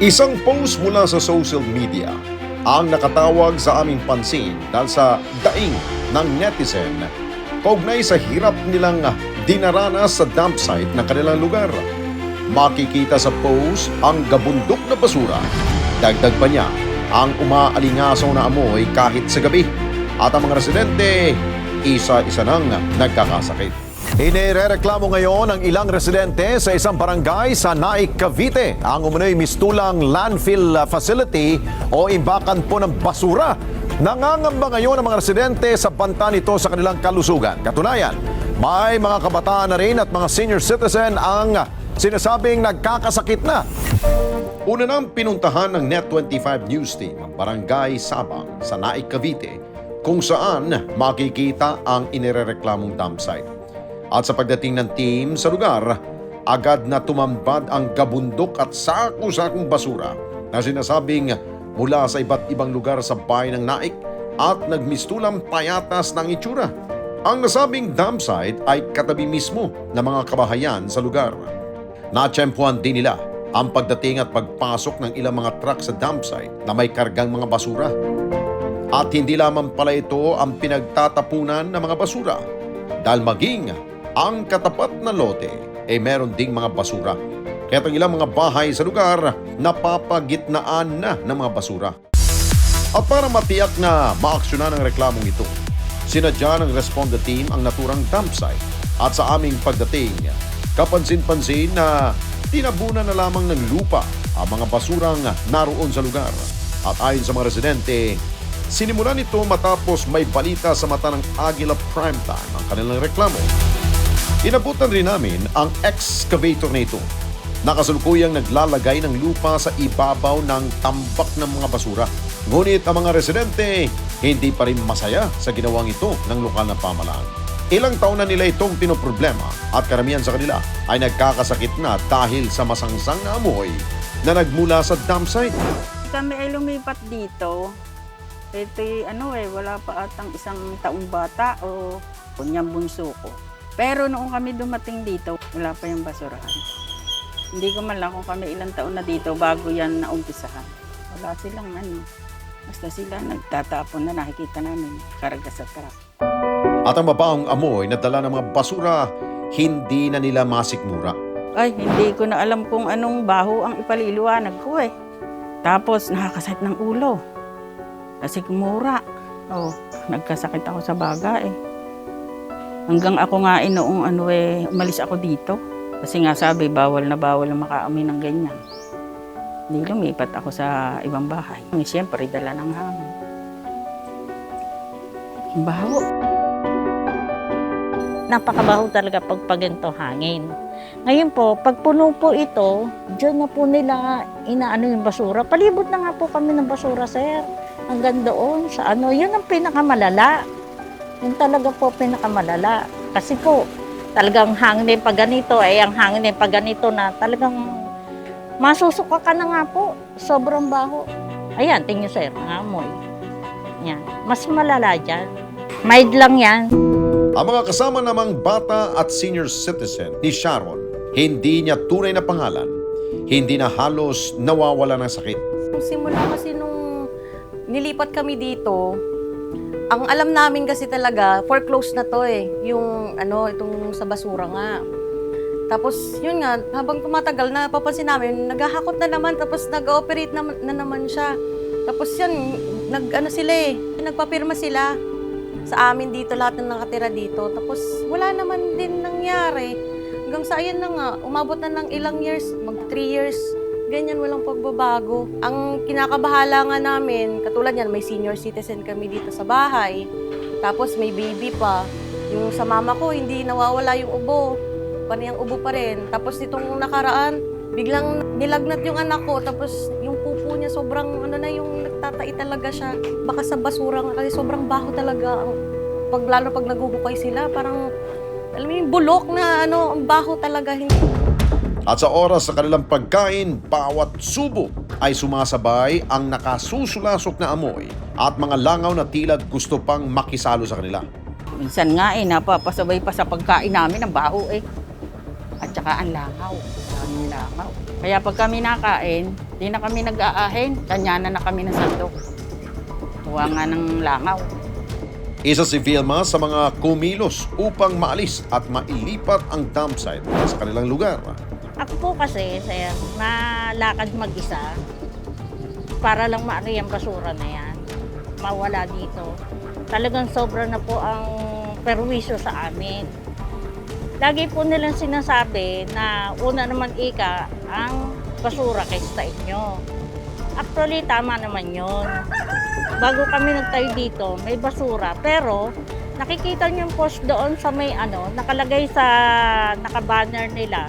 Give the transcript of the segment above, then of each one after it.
Isang post mula sa social media ang nakatawag sa aming pansin dahil sa daing ng netizen kaugnay sa hirap nilang dinaranas sa dump site ng kanilang lugar. Makikita sa post ang gabundok na basura. Dagdag pa niya ang umaalingasaw na amoy kahit sa gabi. At ang mga residente, isa-isa nang nagkakasakit. Inirereklamo ngayon ang ilang residente sa isang barangay sa Naik, Cavite ang umunoy mistulang landfill facility o imbakan po ng basura. Nangangamba ngayon ang mga residente sa banta nito sa kanilang kalusugan. Katunayan, may mga kabataan na rin at mga senior citizen ang sinasabing nagkakasakit na. Una nang pinuntahan ng Net25 News Team ang Barangay Sabang sa Naik, Cavite kung saan makikita ang inirereklamong dump site. At sa pagdating ng team sa lugar, agad na tumambad ang gabundok at sako-sakong basura na sinasabing mula sa iba't ibang lugar sa bayan ng Naik at nagmistulang payatas ng itsura. Ang nasabing dump site ay katabi mismo ng mga kabahayan sa lugar. Natsyempuan din nila ang pagdating at pagpasok ng ilang mga truck sa dump site na may kargang mga basura. At hindi lamang pala ito ang pinagtatapunan ng mga basura dahil maging ang katapat na lote ay meron ding mga basura. Kaya ang ilang mga bahay sa lugar napapagitnaan na ng mga basura. At para matiyak na maaksyonan ang reklamong ito, sinadya ng Responde Team ang naturang dump site at sa aming pagdating, kapansin-pansin na tinabunan na lamang ng lupa ang mga basurang naroon sa lugar. At ayon sa mga residente, sinimulan ito matapos may balita sa mata ng Agila Primetime ang kanilang reklamo. Inabutan rin namin ang excavator na ito naglalagay ng lupa sa ibabaw ng tambak ng mga basura. Ngunit ang mga residente hindi pa rin masaya sa ginawang ito ng lokal na pamalaan. Ilang taon na nila itong pinoproblema at karamihan sa kanila ay nagkakasakit na dahil sa masangsang na amoy na nagmula sa dump site. Kami ay lumipat dito. Ito ano eh, wala pa atang isang taong bata o kunyang bunso ko. Pero noong kami dumating dito, wala pa yung basurahan. Hindi ko man lang kung kami ilang taon na dito bago yan naumpisahan. Wala silang ano. Basta sila nagtatapon na nakikita namin karga sa truck. At ang mabaong amoy na dala ng mga basura, hindi na nila masikmura. Ay, hindi ko na alam kung anong baho ang ipaliliwanag ko eh. Tapos nakakasakit ng ulo. Kasi kumura. Oh, nagkasakit ako sa baga eh. Hanggang ako nga eh, noong ano eh, umalis ako dito. Kasi nga sabi, bawal na bawal na makaamoy ng ganyan. Hindi lumipat ako sa ibang bahay. Siyempre, dala ng hangin. Ang Baho. napakabaho talaga pag paganto hangin. Ngayon po, pag puno po ito, dyan na po nila inaano yung basura. Palibot na nga po kami ng basura, sir. Hanggang doon sa ano, yun ang pinakamalala. Yun talaga po pinakamalala. Kasi po, talagang hangin din pag ganito, eh ang hangin din pag ganito na talagang masusuka ka na nga po. Sobrang baho. Ayan, tingnan sir, ang amoy. Yan. Mas malala dyan. Mild lang yan. Ang mga kasama namang bata at senior citizen ni Sharon, hindi niya tunay na pangalan, hindi na halos nawawala ng sakit. Simula kasi nung nilipat kami dito, ang alam namin kasi talaga, foreclosed na to eh. Yung ano, itong sa basura nga. Tapos yun nga, habang tumatagal, napapansin namin, naghahakot na naman, tapos nag-ooperate na, na naman siya. Tapos yan, nag, ano sila eh, nagpapirma sila sa amin dito, lahat ng nakatira dito. Tapos wala naman din nangyari. Hanggang sa ayan na nga, umabot na ng ilang years, mag 3 years, ganyan walang pagbabago. Ang kinakabahala nga namin, katulad yan, may senior citizen kami dito sa bahay. Tapos may baby pa. Yung sa mama ko, hindi nawawala yung ubo. Paniyang ubo pa rin. Tapos itong nakaraan, biglang nilagnat yung anak ko. Tapos yung pupo niya sobrang ano na yung nagtatai talaga siya. Baka sa basura nga kasi sobrang baho talaga. Pag, lalo pag naguhukay sila, parang alam mo yung bulok na ano, ang baho talaga. Hindi At sa oras sa kanilang pagkain, bawat subo ay sumasabay ang nakasusulasok na amoy at mga langaw na tila gusto pang makisalo sa kanila. Minsan nga eh, napapasabay pa sa pagkain namin ang baho eh. At saka ang langaw. Ang langaw. Kaya pag kami nakain, Di na kami nag-aahin. Kanya na na kami ng sandok. Tuwa nga ng langaw. Isa si Vilma sa mga kumilos upang maalis at mailipat ang dump site sa kanilang lugar. Ako po kasi, sir, nalakad mag-isa para lang maano yung basura na yan. Mawala dito. Talagang sobra na po ang perwisyo sa amin. Lagi po nilang sinasabi na una naman ika ang basura kaysa sa inyo. Actually, tama naman yon. Bago kami nagtayo dito, may basura. Pero, nakikita niyo yung post doon sa may ano, nakalagay sa nakabanner nila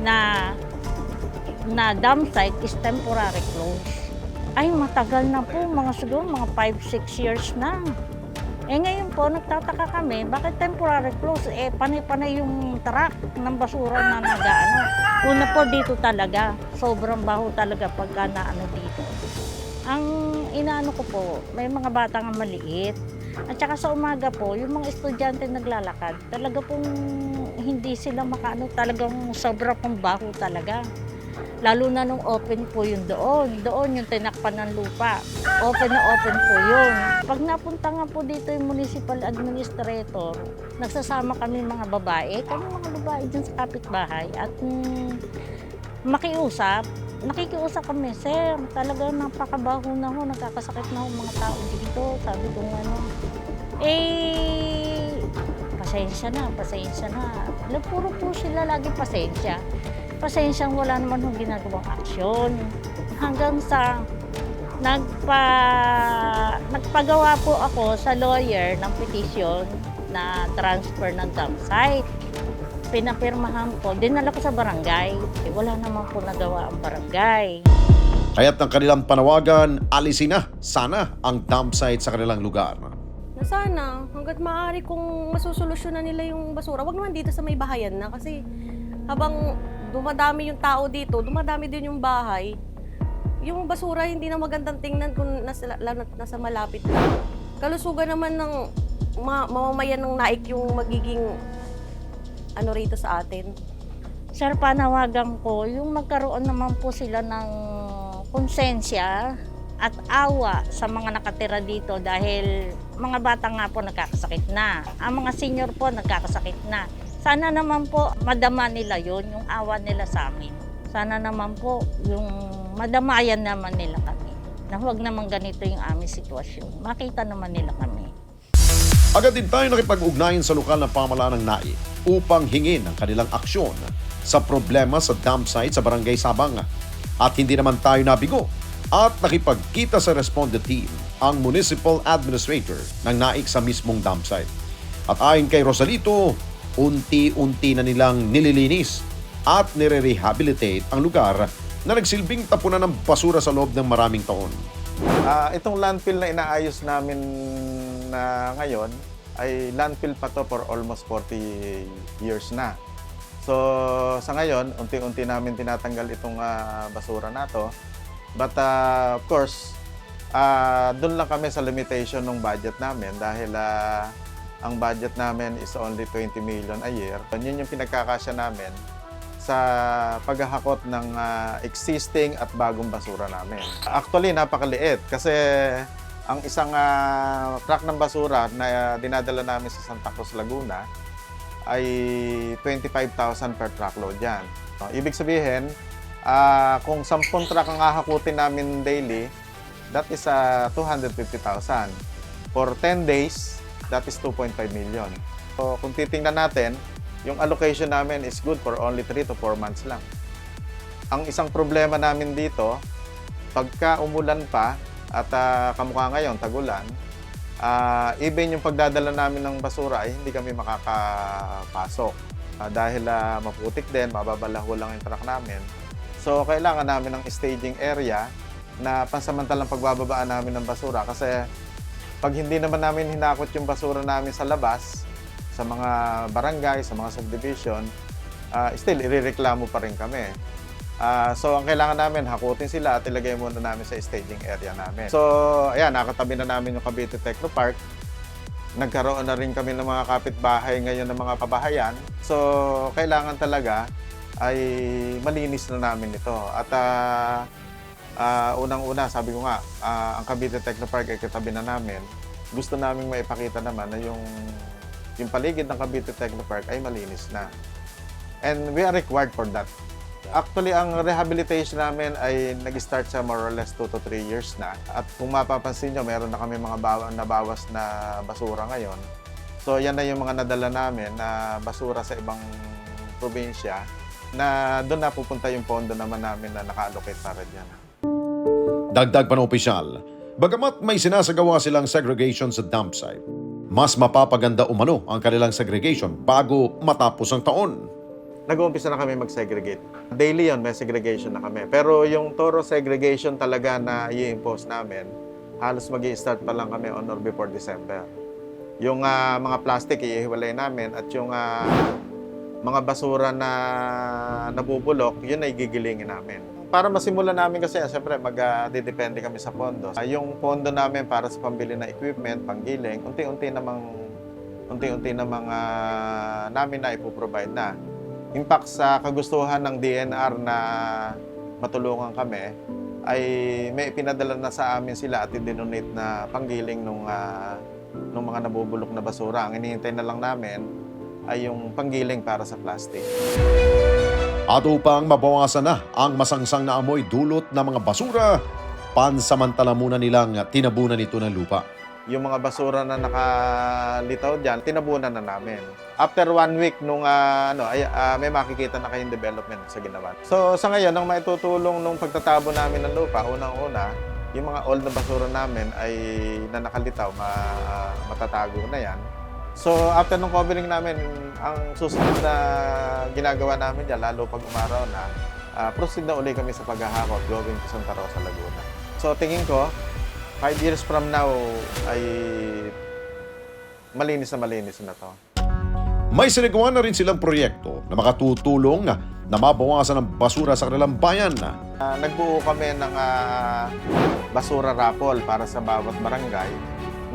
na na dam site is temporary close. Ay, matagal na po, mga siguro mga 5-6 years na. Eh ngayon po, nagtataka kami, bakit temporary close? Eh, panay-panay yung truck ng basura na nagaano. Una po dito talaga, sobrang baho talaga pagka naano dito. Ang inaano ko po, may mga bata nga maliit. At saka sa umaga po, yung mga estudyante naglalakad, talaga pong hindi sila makaano, talagang sobra pong baho talaga. Lalo na nung open po yun doon. Doon yung tinakpan ng lupa. Open na open po yun. Pag napunta nga po dito yung municipal administrator, nagsasama kami mga babae, kami mga babae dyan sa kapitbahay at mm, makiusap, nakikiusap kami, sir, talaga napakabaho na ho, nagkakasakit na ho mga tao dito. Sabi ko ano, eh, pasensya na, pasensya na. Alam, Puro po sila lagi pasensya. Pasensyang wala naman hong ginagawang aksyon. Hanggang sa nagpa, nagpagawa po ako sa lawyer ng petition na transfer ng dump site. Pinapirmahan ko, dinala ko sa barangay. Eh, wala naman po nagawa ang barangay. Kaya't ng kanilang panawagan, alisin na sana ang dump site sa kanilang lugar. Na sana, hanggat maaari kung masusolusyonan nila yung basura, wag naman dito sa may bahayan na kasi habang dumadami yung tao dito, dumadami din yung bahay. Yung basura hindi na magandang tingnan kung nasa, nasa malapit lang. Kalusugan naman ng ma- mamamayan ng naik yung magiging ano rito sa atin. Sir, panawagan ko, yung magkaroon naman po sila ng konsensya at awa sa mga nakatira dito dahil mga bata nga po nagkakasakit na. Ang mga senior po nagkakasakit na. Sana naman po madama nila yon yung awa nila sa amin. Sana naman po yung madamayan naman nila kami. Na huwag naman ganito yung aming sitwasyon. Makita naman nila kami. Agad din tayo nakipag-ugnayan sa lokal na pamalaan ng NAI upang hingin ang kanilang aksyon sa problema sa dump site sa Barangay Sabang. At hindi naman tayo nabigo at nakipagkita sa responded team ang municipal administrator ng NAIC sa mismong dump site. At ayon kay Rosalito, unti-unti na nilang nililinis at nire-rehabilitate ang lugar na nagsilbing tapunan ng basura sa loob ng maraming taon. Ah, itong landfill na inaayos namin na ngayon ay landfill pa to for almost 40 years na. So sa ngayon, unti-unti namin tinatanggal itong ah, basura na to. But ah, of course, ah doon lang kami sa limitation ng budget namin dahil ah, ang budget namin is only 20 million a year. Yun yung pinagkakasya namin sa paghahakot ng ah, existing at bagong basura namin. Actually, napakaliit kasi ang isang ah, truck ng basura na ah, dinadala namin sa Santa Cruz, Laguna ay 25,000 per truckload yan. So, ibig sabihin, ah, kung 10 truck ang hahakutin namin daily, that is ah, 250,000. For 10 days, that is 2.5 million. So, kung titingnan natin, yung allocation namin is good for only 3 to 4 months lang. Ang isang problema namin dito, pagka umulan pa at ah, kamukha ngayon, tagulan, ah, even yung pagdadala namin ng basura ay hindi kami makakapasok. Ah, dahil ah, maputik din, mababalaho lang yung truck namin. So, kailangan namin ng staging area na pansamantalang pagbababaan namin ng basura kasi pag hindi naman namin hinakot yung basura namin sa labas, sa mga barangay, sa mga subdivision, ah, still, irereklamo pa rin kami. Ah, so, ang kailangan namin, hakutin sila at ilagay muna namin sa staging area namin. So, ayan, nakatabi na namin yung Cavite Techno Park. Nagkaroon na rin kami ng mga kapitbahay ngayon ng mga pabahayan. So, kailangan talaga ay malinis na namin ito. At ah, Ah, unang-una, sabi ko nga, ah, ang Cavite Technopark ay katabi na namin. Gusto namin maipakita naman na yung, yung paligid ng Cavite Technopark ay malinis na. And we are required for that. Actually, ang rehabilitation namin ay nag-start sa more or less 2 to 3 years na. At kung mapapansin nyo, meron na kami mga bawa, nabawas na basura ngayon. So, yan na yung mga nadala namin na basura sa ibang probinsya na doon na pupunta yung pondo naman namin na naka-allocate para dyan. Dagdag pa ng opisyal, bagamat may sinasagawa silang segregation sa dump site, mas mapapaganda umano ang kanilang segregation bago matapos ang taon. Nag-uumpisa na kami mag-segregate. Daily yon may segregation na kami. Pero yung thorough segregation talaga na i-impose namin, halos mag start pa lang kami on or before December. Yung ah, mga plastic, iihiwalay namin at yung ah, mga basura na nabubulok, yun ay gigilingin namin. Para masimulan namin kasi, ah, siyempre, mag-depende kami sa pondo. Ah, yung pondo namin para sa pambili ng equipment, panggiling, unti-unti namang unti-unti namang ah, namin na ipoprovide na. In fact, sa kagustuhan ng DNR na matulungan kami, ay may pinadala na sa amin sila at i-donate na panggiling nung, ah, nung mga nabubulok na basura. Ang inihintay na lang namin ay yung panggiling para sa plastic. At upang mabawasan na ang masangsang na amoy dulot ng mga basura, pansamantala muna nilang tinabunan ito ng lupa. Yung mga basura na nakalitaw dyan, tinabunan na namin. After one week nung ah, ano, ay, ah, may makikita na kayong development sa ginawa. So sa ngayon, ang maitutulong nung pagtatabo namin ng lupa, unang-una, yung mga old na basura namin ay na nakalitaw, ma, matatago na yan. So after nung covering namin, ang susunod na ginagawa namin dyan, lalo pag umaraw na, ah, proceed na uli kami sa paghahakot going to Santa Rosa, Laguna. So tingin ko, five years from now ay malinis na malinis na to. May sinagawa na rin silang proyekto na makatutulong na mabawasan ang basura sa kanilang bayan. Ah, nagbuo kami ng ah, basura raffle para sa bawat barangay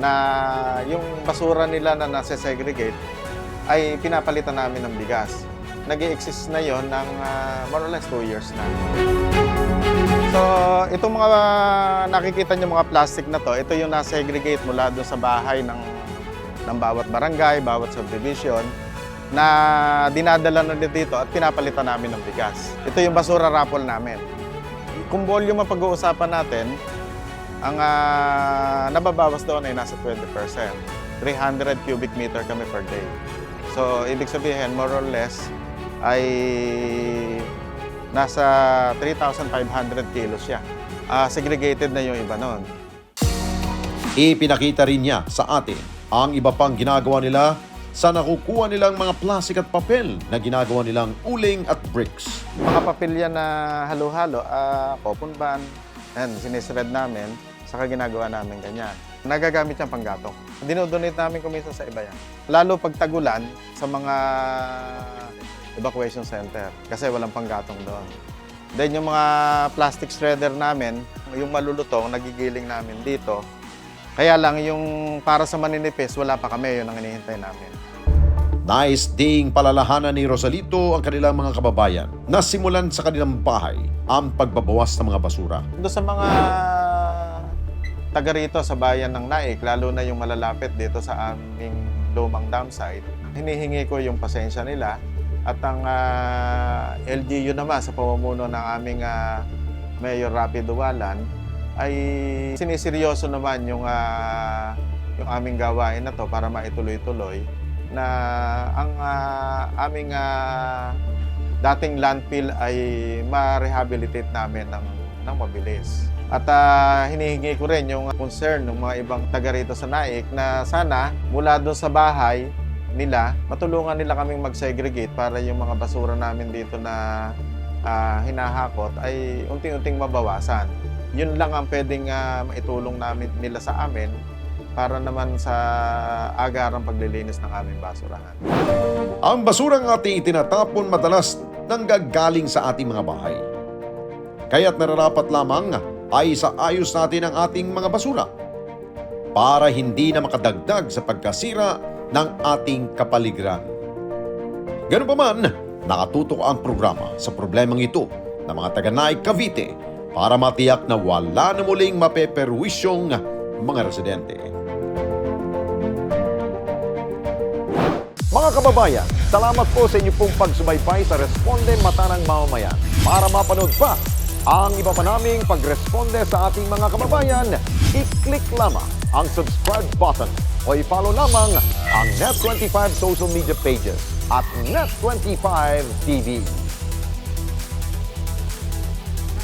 na yung basura nila na nasa-segregate ay pinapalitan namin ng bigas. Nag exist na yon ng ah, more or less 2 years na. So, itong mga nakikita niyo mga plastic na to, ito yung na-segregate mula doon sa bahay ng ng bawat barangay, bawat subdivision na dinadala na dito at pinapalitan namin ng bigas. Ito yung basura raffle namin. Kung volume ang pag-uusapan natin, ang ah, nababawas doon ay nasa 20%. 300 cubic meter kami per day. So, ibig sabihin, more or less, ay nasa 3,500 kilos siya. Ah, segregated na yung iba noon. Ipinakita rin niya sa atin ang iba pang ginagawa nila sa nakukuha nilang mga plastic at papel na ginagawa nilang uling at bricks. Mga papilya na halo-halo, ah, coupon ban, yan, sinisred namin, saka ginagawa namin ganyan. Nagagamit yung panggatong. Dinodonate namin kumisa sa iba yan. Lalo pag tagulan sa mga evacuation center kasi walang panggatong doon. Then yung mga plastic shredder namin, yung malulutong, nagigiling namin dito. Kaya lang yung para sa maninipis, wala pa kami, yun ang hinihintay namin. Nais ding palalahanan ni Rosalito ang kanilang mga kababayan na simulan sa kanilang bahay ang pagbabawas ng mga basura. Doon sa mga taga rito sa bayan ng Naik, lalo na yung malalapit dito sa aming lumang dam site, hinihingi ko yung pasensya nila at ang ah, LGU naman sa pamumuno ng aming ah, Mayor Rapi Duwalan ay siniseryoso naman yung ah, yung aming gawain na to para maituloy-tuloy na ang ah, aming ah, dating landfill ay ma-rehabilitate namin ng, ng mabilis. At ah, hinihingi ko rin yung concern ng mga ibang taga rito sa Naik na sana mula doon sa bahay nila, matulungan nila kaming mag-segregate para yung mga basura namin dito na ah, hinahakot ay unti-unting mabawasan. Yun lang ang pwedeng ah, maitulong namin nila sa amin para naman sa agarang paglilinis ng aming basurahan. Ang basurang ating itinatapon madalas nanggagaling sa ating mga bahay. Kaya't nararapat lamang ay sa ayos natin ang ating mga basura para hindi na makadagdag sa pagkasira ng ating kapaligiran. Ganun pa man, nakatutok ang programa sa problemang ito ng mga taga Naik Cavite para matiyak na wala na muling mapeperwisyong mga residente. Mga kababayan, salamat po sa inyo pong pagsubaybay sa Responde Mata ng Mamamayan. Para mapanood pa ang iba pa naming pagresponde sa ating mga kababayan, i-click lamang ang subscribe button o i-follow lamang ang Net25 social media pages at Net25 TV.